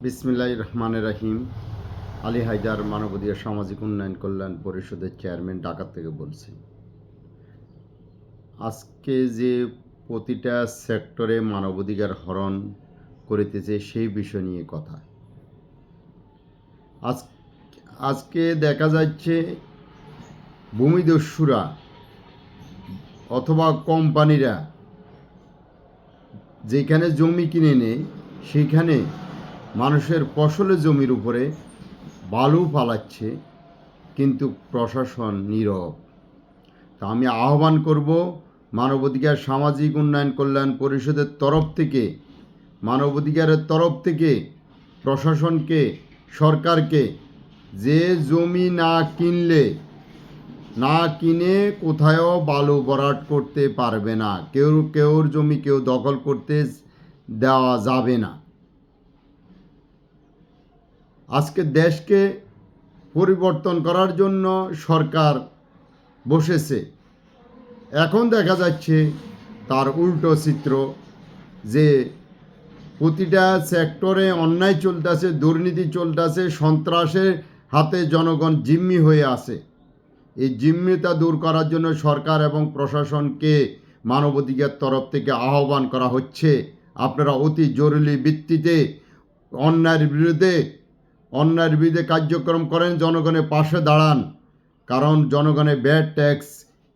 বিসমিল্লাহ রহমানের রাহিম। আলী হায়দার মানবাধিকার সামাজিক উন্নয়ন কল্যাণ পরিষদের চেয়ারম্যান ঢাকা থেকে বলছি। আজকে যে প্রতিটা সেক্টরে মানবাধিকার হরণ করিতেছে সেই বিষয় নিয়ে কথা। আজ, আজকে দেখা যাচ্ছে ভূমিদস্যুরা অথবা কোম্পানিরা যেখানে জমি কিনে নেয়, সেখানে মানুষের ফসলে জমির উপরে বালু পালাচ্ছে কিন্তু প্রশাসন নীরব। তা আমি আহ্বান করব মানবাধিকার, সামাজিক উন্নয়ন, কল্যাণ পরিষদের তরফ থেকে, মানবাধিকারের তরফ থেকে, প্রশাসনকে, সরকারকে, যে জমি না কিনলে, না কিনে কোথায়ও বালু বরাট করতে পারবে না। কেউ, কেউর জমি কেউ দখল করতে দেওয়া যাবে না। আজকে দেশকে পরিবর্তন করার জন্য সরকার বসেছে। এখন দেখা যাচ্ছে তার উল্টো চিত্র যে প্রতিটা সেক্টরে অন্যায় চলতেছে, দুর্নীতি চলতেছে, সন্ত্রাসের হাতে জনগণ জিম্মি হয়ে আছে। এই জিম্মিতা দূর করার জন্য সরকার এবং প্রশাসনকে মানবাধিকার তরফ থেকে আহ্বান করা হচ্ছে। আপনারা অতি জরুরি ভিত্তিতে অন্যায়ের বিরুদ্ধে অন্যায়ের বিরুদ্ধে কার্যক্রম করেন, জনগণের পাশে দাঁড়ান। কারণ জনগণের ব্যাড ট্যাক্স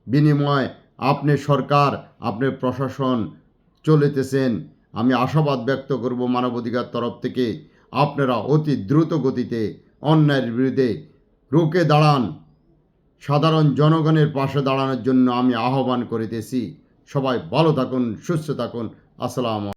বিনিময় আপনি সরকার, আপনি প্রশাসন চলিতেছেন। আমি আশাবাদ ব্যক্ত করব মানবাধিকার তরফ থেকে, আপনারা অতি দ্রুত গতিতে অন্যায়ের বিরুদ্ধে রুখে দাঁড়ান। সাধারণ জনগণের পাশে দাঁড়ানোর জন্য আমি আহ্বান করিতেছি। সবাই ভালো থাকুন, সুস্থ থাকুন। আসসালাম